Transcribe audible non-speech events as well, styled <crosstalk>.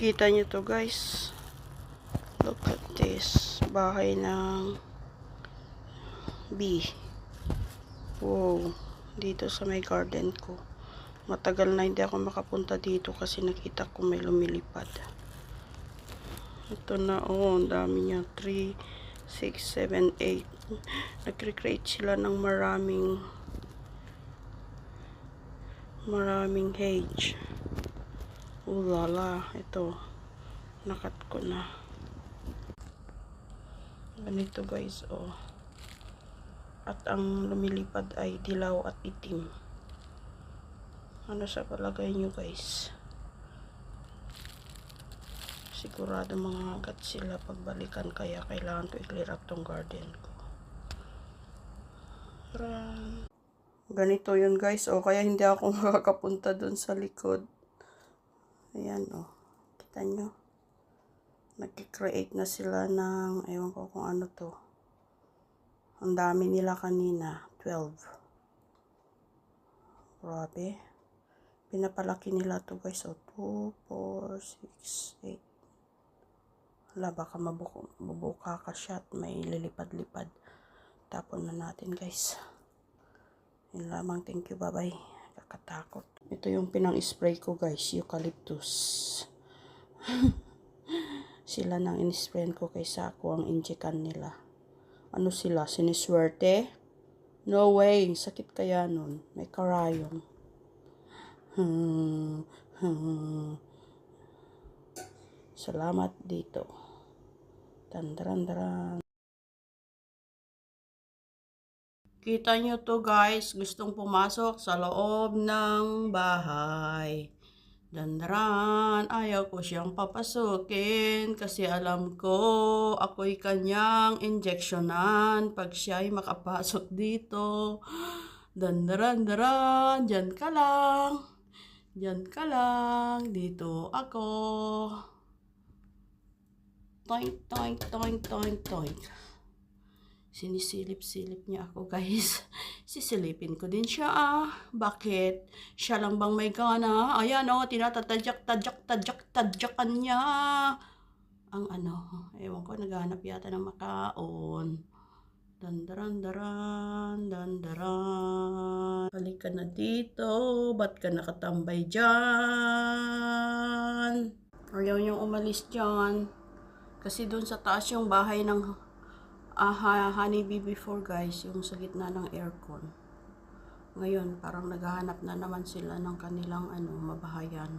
Kita nyo to guys. Look at this. Bahay ng bee. Wow. Dito sa may garden ko. Matagal na hindi ako makapunta dito kasi nakita ko may lumilipad. Ito na oh, ang dami niya. 3, 6, 7, 8. Nagre-create sila ng maraming maraming cage. Ulala, ito. Nakat ko na. Ganito guys, oh. At ang lumilipad ay dilaw at itim. Ano sa palagay nyo guys? Sigurado mga agat sila pagbalikan kaya kailangan ko i-clear up tong garden ko. Taran. Ganito yun guys, o kaya hindi ako <laughs> makakapunta dun sa likod. Ayan o, kita nyo. Nag-create na sila ng, ewan ko kung ano to. Ang dami nila kanina, 12. Grabe. Pinapalaki nila to guys, o 2, 4, 6, 8. Wala, baka mabuka, mabuka ka siya at may lilipad-lipad. Tapon na natin guys. Yun lamang. Thank you. Bye-bye. Kakatakot. Ito yung pinang-spray ko guys. Eucalyptus. <laughs> sila nang in-sprayan ko kaysa ako ang injekan nila. Ano sila? Siniswerte? No way. Sakit kaya nun. May karayong. Hmm. Hmm. Salamat dito. Tandarandaran. Kita nyo to guys, gustong pumasok sa loob ng bahay. Dandaran, ayaw ko siyang papasukin kasi alam ko ako'y kanyang injeksyonan pag siya'y makapasok dito. Dandaran, daran, dyan ka lang. Dyan ka lang, dito ako. Toink, toink, toink, toink, toink. Sinisilip-silip niya ako, guys. <laughs> Sisilipin ko din siya, ah. Bakit? Siya lang bang may gana? Ayan, oh, tinatatadyak, tadyak, tadyak, tadyakan niya. Ang ano, ewan ko, naghanap yata ng makaon. Dandaran, daran, dandaran. Balik ka na dito. Ba't ka nakatambay dyan? Ayaw niyong umalis dyan. Kasi doon sa taas yung bahay ng ah, honeybee before guys, yung sa gitna ng aircon. Ngayon, parang naghahanap na naman sila ng kanilang ano, mabahayan.